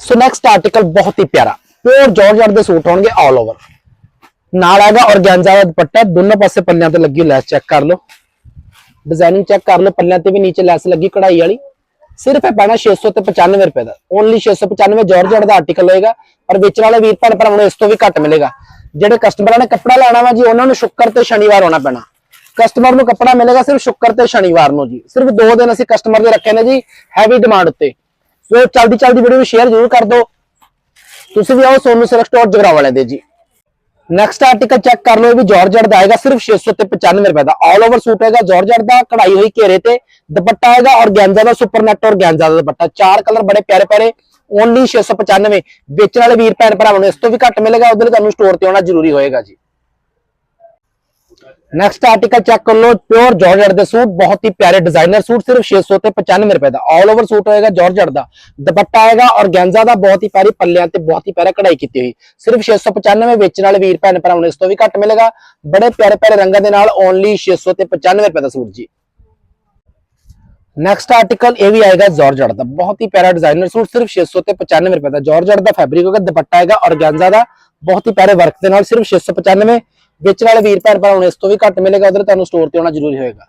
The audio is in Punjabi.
ਸੋ ਨੈਕਸਟ ਆਰਟੀਕਲ ਬਹੁਤ ਹੀ ਪਿਆਰਾ। ਪਿਓਰ ਜਾਰਜਟ ਦੇ ਸੂਟ ਹੋਣਗੇ ਆਲ ਓਵਰ ਨਾਲ ਆਏਗਾ ਔਰਗੈਂਜ਼ਾ ਦਾ ਦੁਪੱਟਾ। ਦੋਨੋਂ ਪਾਸੇ ਪੱਲਿਆਂ ਤੇ ਲੱਗੀ ਲੈਸ ਚੈੱਕ ਕਰ ਲਓ। ਡਿਜ਼ਾਈਨਿੰਗ ਚੈੱਕ ਕਰ ਲਓ। ਪੱਲਿਆਂ ਤੇ ਵੀ ਨੀਚੇ ਲੈਸ ਲੱਗੀ ਕਢਾਈ ਵਾਲੀ। ਸਿਰਫ ਇਹ ਪੈਣਾ 600 ਤੇ 95 ਰੁਪਏ ਦਾ। ਓਨਲੀ 695 ਜਾਰਜਟ ਦਾ ਆਰਟੀਕਲ ਹੋਏਗਾ। ਔਰ ਵੇਚਣ ਵਾਲੇ ਵੀਰ ਭੈਣ ਭਰਾਵਾਂ ਨੂੰ ਇਸ ਤੋਂ ਵੀ ਘੱਟ ਮਿਲੇਗਾ। ਜਿਹੜੇ ਕਸਟਮਰਾਂ ਨੇ ਕੱਪੜਾ ਲੈਣਾ ਵਾ ਜੀ, ਉਹਨਾਂ ਨੂੰ ਸ਼ੁੱਕਰ ਤੇ ਸ਼ਨੀਵਾਰ ਆਉਣਾ ਪੈਣਾ। ਕਸਟਮਰ ਨੂੰ ਕੱਪੜਾ ਮਿਲੇਗਾ ਸਿਰਫ ਸ਼ੁੱਕਰ ਤੇ ਸ਼ਨੀਵਾਰ ਨੂੰ ਜੀ। ਸਿਰਫ ਦੋ ਦਿਨ ਅਸੀਂ ਕਸਟਮਰ ਦੇ ਰੱਖੇ ਨੇ ਜੀ ਹੈਵੀ ਡਿਮਾਂਡ ਉੱਤੇ। ਸੋ ਚਲਦੀ ਚਲਦੀ ਵੀਡੀਓ ਨੂੰ ਸ਼ੇਅਰ ਜ਼ਰੂਰ ਕਰ ਦਿਓ। ਤੁਸੀਂ ਵੀ ਆਓ ਸੋਨੂ ਸਿਲਕ ਸਟੋਰ ਜਗਰਾ ਵਾਲੇ ਦੇ ਜੀ। ਨੈਕਸਟ ਆਰਟੀਕਲ ਚੈੱਕ ਕਰ ਲਓ ਇਹ ਵੀ ਜਾਰਜਟ ਦਾ ਆਏਗਾ ਸਿਰਫ 600 ਤੇ 95 ਰੁਪਏ ਦਾ। ਆਲ ਓਵਰ ਸੂਟ ਹੈਗਾ ਜਾਰਜਟ ਦਾ, ਕਢਾਈ ਹੋਈ ਘੇਰੇ ਤੇ, ਦੁਪੱਟਾ ਆਏਗਾ ਔਰਗੈਂਜ਼ਾ ਦਾ ਸੁਪਰ ਨੈਟ ਔਰਗੈਂਜ਼ਾ ਦਾ ਦੁਪੱਟਾ। ਚਾਰ ਕਲਰ ਬੜੇ ਪਿਆਰੇ ਪਿਆਰੇ ਓਨਲੀ 695 ਵੇਚਣ ਵਾਲੇ ਵੀਰ ਭੈਣ ਭਰਾਵਾਂ ਨੂੰ ਇਸ ਤੋਂ ਵੀ ਘੱਟ ਮਿਲੇਗਾ, ਉਹਦੇ ਲਈ ਤੁਹਾਨੂੰ ਸਟੋਰ ਤੇ ਆਉਣਾ ਜ਼ਰੂਰੀ ਹੋਏਗਾ ਜੀ। ਨੈਕਸਟ ਆਰਟੀਕਲ ਚੈੱਕ ਕਰ ਲਓ ਪਿਓਰ ਜਾਰਜਟ ਦੇ ਸੂਟ ਬਹੁਤ ਹੀ ਪਿਆਰੇ ਡਿਜ਼ਾਈਨਰ ਸੂਟ ਸਿਰਫ 600 ਤੇ 95 ਰੁਪਏ ਦਾ ਆਲ ਓਵਰ ਸੂਟ ਹੋਏਗਾ ਜਾਰਜਟ ਦਾ ਦੁਪੱਟਾ ਆਏਗਾ ਔਰਗੈਂਜ਼ਾ ਦਾ ਬਹੁਤ ਹੀ ਪਿਆਰੀ ਪੱਲਿਆਂ ਤੇ ਬਹੁਤ ਹੀ ਪਿਆਰਾ ਕਢਾਈ ਕੀਤੀ ਹੋਈ ਸਿਰਫ 695 ਵੇਚਣ ਵਾਲੇ ਵੀਰ ਭੈਣ ਭਰਾਵਾਂ ਨੂੰ ਇਸ ਤੋਂ ਵੀ ਘੱਟ ਮਿਲੇਗਾ ਬੜੇ ਪਿਆਰੇ ਪਿਆਰੇ ਰੰਗਾਂ ਦੇ ਨਾਲ ਓਨਲੀ 600 ਤੇ 95 ਰੁਪਏ ਦਾ ਸੂਟ ਜੀ ਨੈਕਸਟ ਆਰਟੀਕਲ ਇਹ ਵੀ ਆਏਗਾ ਜਾਰਜਟ ਦਾ ਬਹੁਤ ਹੀ ਪਿਆਰਾ ਡਿਜ਼ਾਈਨਰ ਸੂਟ ਸਿਰਫ 600 ਤੇ 95 ਰੁਪਏ ਦਾ ਜਾਰਜਟ ਦਾ ਫੈਬਰਿਕ ਹੋਗਾ ਦੁਪੱਟਾ ਆਏਗਾ ਔਰਗੈਂਜ਼ਾ ਦਾ ਬਹੁਤ ਹੀ ਪਿਆਰੇ ਵਰਕ ਦੇ ਨਾਲ ਸਿਰਫ 695 ਵੇਚਣ ਵਾਲੇ ਵੀਰ ਭੈਣ ਭਰਾਵਾਂ ਇਸ ਤੋਂ ਵੀ ਘੱਟ ਮਿਲੇਗਾ, ਉਧਰ ਤੁਹਾਨੂੰ ਸਟੋਰ ਤੇ ਆਉਣਾ ਜ਼ਰੂਰੀ ਹੋਏਗਾ।